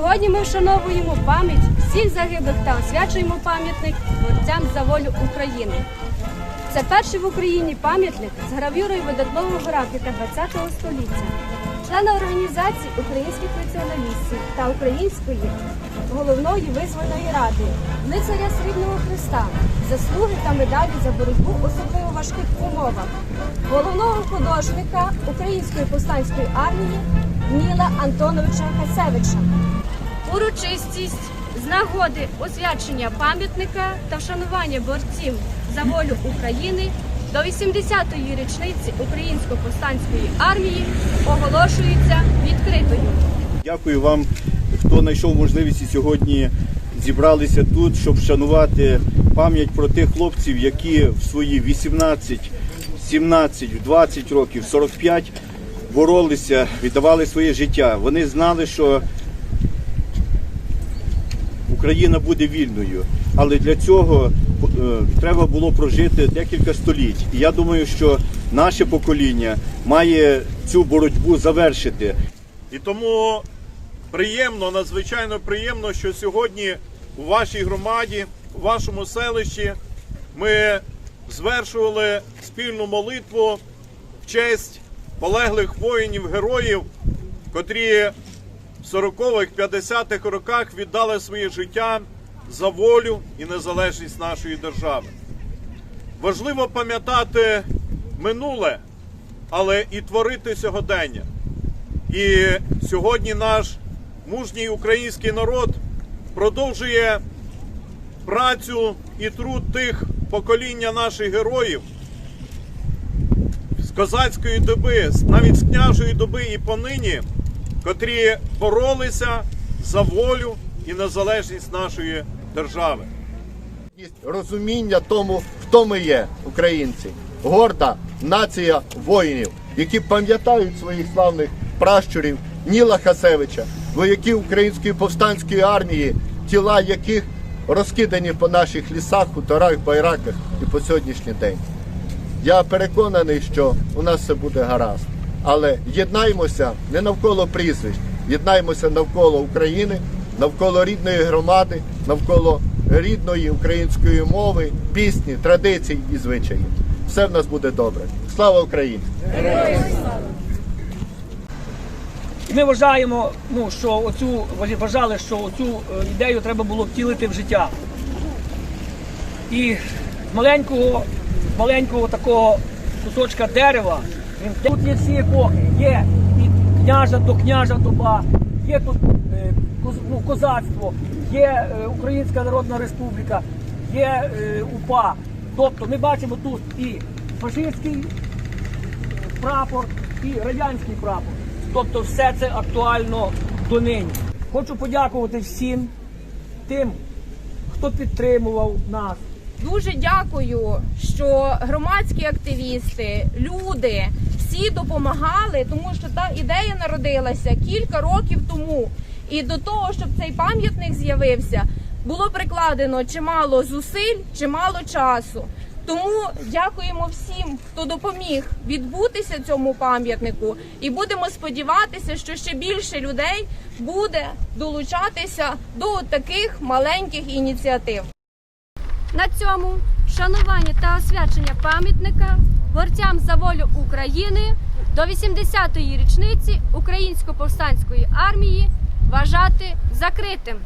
Сьогодні ми вшановуємо пам'ять всіх загиблих та освячуємо пам'ятник борцям за волю України. Це перший в Україні пам'ятник з гравюрою видатного графіка ХХ століття, члена організації українських націоналістів та української головної визвольної ради, лицаря Срібного Христа, заслуги та медалі за боротьбу особливо важких умовах, головного художника Української повстанської армії Ніла Антоновича Хасевича. Урочистість з нагоди освячення пам'ятника та вшанування борців за волю України до 80-ї річниці Української повстанської армії оголошується відкритою. Дякую вам, хто знайшов можливість і сьогодні зібралися тут, щоб вшанувати пам'ять про тих хлопців, які в свої 18, 17, 20 років, 45 боролися, віддавали своє життя. Вони знали, що Україна буде вільною, але для цього е, треба було прожити декілька століть. І я думаю, що наше покоління має цю боротьбу завершити. І тому приємно, надзвичайно приємно, що сьогодні у вашій громаді, у вашому селищі ми звершували спільну молитву в честь полеглих воїнів, героїв, котрі 40-х, 50-х роках віддали своє життя за волю і незалежність нашої держави. Важливо пам'ятати минуле, але і творити сьогодення. І сьогодні наш мужній український народ продовжує працю і труд тих покоління наших героїв з козацької доби, навіть з княжої доби і понині, котрі боролися за волю і незалежність нашої держави. Розуміння тому, хто ми є, українці. Горда нація воїнів, які пам'ятають своїх славних пращурів Ніла Хасевича, вояків Української повстанської армії, тіла яких розкидані по наших лісах, хуторах, байраках і по сьогоднішній день. Я переконаний, що у нас все буде гаразд. Але єднаймося не навколо прізвищ, єднаймося навколо України, навколо рідної громади, навколо рідної української мови, пісні, традицій і звичаїв. Все в нас буде добре. Слава Україні! Ми вважаємо, ну, що оцю, вважали, що оцю е, ідею треба було втілити в життя. І маленького, маленького такого кусочка дерева, тут є всі епохи, є від княжа до княжа доба, є тут е, ну, козацтво, є е, Українська Народна Республіка, є е, УПА. Тобто ми бачимо тут і фашистський прапор і радянський прапор. Тобто все це актуально донині. Хочу подякувати всім тим, хто підтримував нас. Дуже дякую, що громадські активісти, люди всі допомагали, тому що та ідея народилася кілька років тому. І до того, щоб цей пам'ятник з'явився, було прикладено чимало зусиль, чимало часу. Тому дякуємо всім, хто допоміг відбутися цьому пам'ятнику, і будемо сподіватися, що ще більше людей буде долучатися до таких маленьких ініціатив. На цьому вшанування та освячення пам'ятника борцям за волю України до 80-ї річниці Українсько-повстанської армії вважати закритим.